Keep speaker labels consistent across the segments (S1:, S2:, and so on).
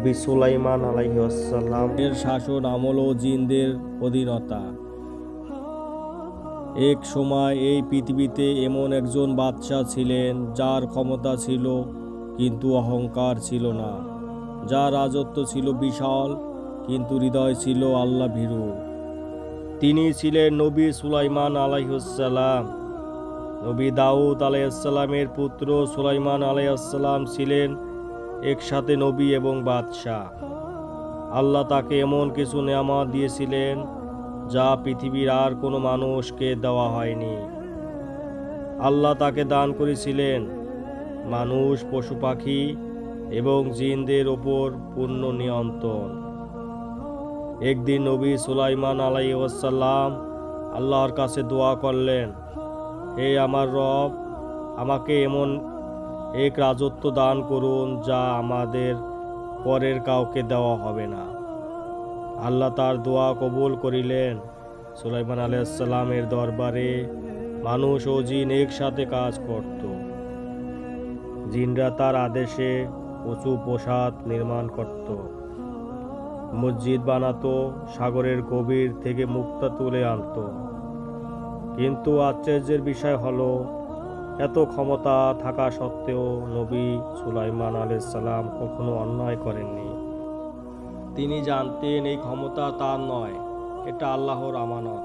S1: নবী সুলাইমান আলাইসাল্লাম
S2: এর শাসন আমল ও জিনদের অধীনতা। এক সময় এই পৃথিবীতে এমন একজন বাদশাহ ছিলেন, যার ক্ষমতা ছিল কিন্তু অহংকার ছিল না। যার রাজত্ব ছিল বিশাল, কিন্তু হৃদয় ছিল আল্লাহ ভীরু তিনি ছিলেন নবী সুলাইমান আলাইসাল্লাম নবী দাউদ আলাইসাল্লামের পুত্র সুলাইমান আলাইসাল্লাম ছিলেন একসাথে নবী এবং বাদশাহ। আল্লাহ তাকে এমন কিছু নেয়ামত দিয়েছিলেন যা পৃথিবীর আর কোনো মানুষকে দেওয়া হয়নি। আল্লাহ তাকে দান করেছিলেন মানুষ, পশু পাখি এবং জিনদের ওপর পূর্ণ নিয়ন্ত্রণ। একদিন নবী সুলাইমান আলাই ওয়াসাল্লাম আল্লাহর কাছে দোয়া করলেন, হে আমার রব, আমাকে এমন এক রাজত্ব দান করুন যা আমাদের পরের কাউকে দেওয়া হবে না। আল্লাহ তার দোয়া কবুল করিলেন। সুলাইমান আলাইসাল্লামের দরবারে মানুষ ও জিন একসাথে কাজ করত। জিনরা তার আদেশে উঁচু প্রসাদ নির্মাণ করত। মসজিদ বানাতো, সাগরের গভীর থেকে মুক্তা তুলে আনতো। কিন্তু আশ্চর্যের বিষয় হলো এত ক্ষমতা থাকা সত্ত্বেও নবী সুলাইমান আলাইসাল্লাম কখনো অন্যায় করেননি। তিনি জানতেন এই ক্ষমতা তার নয়, এটা আল্লাহর আমানত।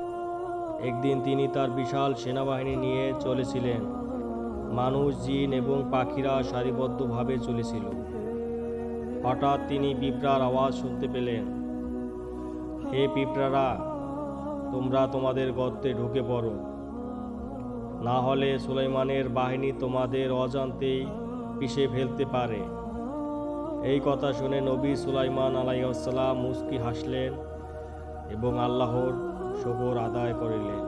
S2: একদিন তিনি তার বিশাল সেনাবাহিনী নিয়ে চলেছিলেন। মানুষ, জিন এবং পাখিরা সারিবদ্ধভাবে চলেছিল। হঠাৎ তিনি পিঁপড়ার আওয়াজ শুনতে পেলেন। হে পিঁপড়ারা, তোমরা তোমাদের গর্তে ঢুকে পড়ো। না হলে সুলাইমানের বাহিনী তোমাদের অজান্তেই পিষে ফেলতে পারে। এই কথা শুনে নবী সুলাইমান আলাইসাল্লাম মুস্কি হাসলেন এবং আল্লাহর শকর আদায় করিলেন।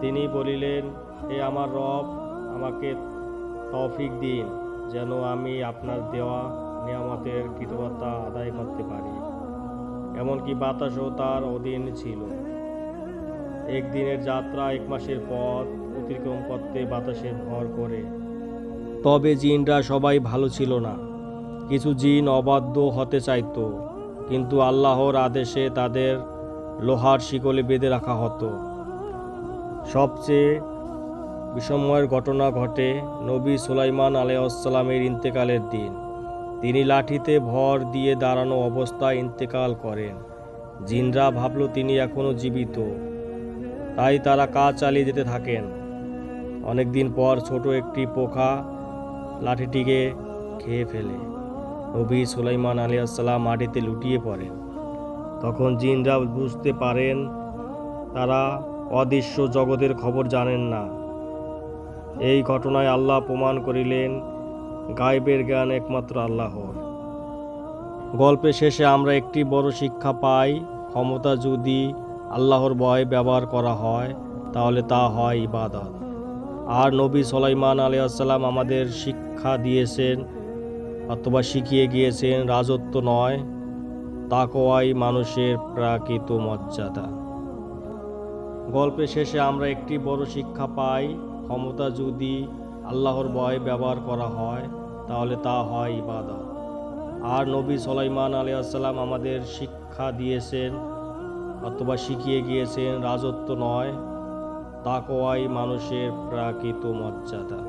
S2: তিনি বলিলেন, হে আমার রব, আমাকে তৌফিক দিন যেন আমি আপনার দেওয়া নিয়ামতের কৃতজ্ঞতা আদায় করতে পারি। এমনকি বাতাসও তার অধীন ছিল। একদিনের যাত্রা এক মাসের পথ অতিক্রম করতে বাতাসে ভর করে। তবে জিনরা সবাই ভালো ছিল না। কিছু জিন অবাধ্য হতে চাইতো, কিন্তু আল্লাহর আদেশে তাদের লোহার শিকলে বেঁধে রাখা হতো। সবচেয়ে বিষময়ের ঘটনা ঘটে নবী সুলাইমান আলাইসাল্লামের ইন্তেকালের দিন। তিনি লাঠিতে ভর দিয়ে দাঁড়ানো অবস্থায় ইন্তেকাল করেন। জিনরা ভাবল তিনি এখনও জীবিত। তাই তারা কাজ চালিয়ে যেতে থাকেন। অনেকদিন পর ছোট একটি পোকা লাঠিটিকে খেয়ে ফেলে। নবী সুলাইমান আলিয়াল্লাম মাটিতে লুটিয়ে পড়েন। তখন জিনরা বুঝতে পারেন, তারা অদৃশ্য জগতের খবর জানেন না। এই ঘটনায় আল্লাহ প্রমাণ করিলেন, গায়েবের জ্ঞান একমাত্র আল্লাহর। গল্পের শেষে আমরা একটি বড় শিক্ষা পাই, ক্ষমতা যদি আল্লাহর ভয় ব্যবহার করা হয়, তাহলে তা হয় ইবাদত। আর নবী সলাইমান আলিয়াল্লাম আমাদের শিক্ষা দিয়েছেন অথবা শিখিয়ে গিয়েছেন রাজত্ব নয় তাকোয়াই মানুষের প্রাকৃত মর্যাদা। গল্পের শেষে আমরা একটি বড় শিক্ষা পাই, ক্ষমতা যদি আল্লাহর ভয় ব্যবহার করা হয়, তাহলে তা হয় ইবাদত। আর নবী সলাইমান আলিয়াল্লাম আমাদের শিক্ষা দিয়েছেন অথবা শিখিয়ে গিয়েছেন রাজত্ব নয় তাকোয়াই মানুষের প্রাকৃত মর্যাদা।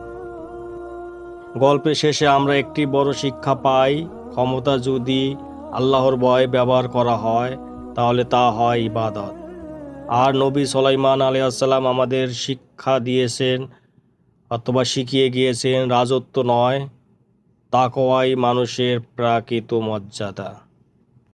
S2: গল্পের শেষে আমরা একটি বড় শিক্ষা পাই, ক্ষমতা যদি আল্লাহর ভয় ব্যবহার করা হয়, তাহলে তা হয় ইবাদত। আর নবী সলাইমান আলিয়াল্লাম আমাদের শিক্ষা দিয়েছেন, অথবা শিখিয়ে গিয়েছেন, রাজত্ব নয় তাকোয়াই মানুষের প্রাকৃত মর্যাদা।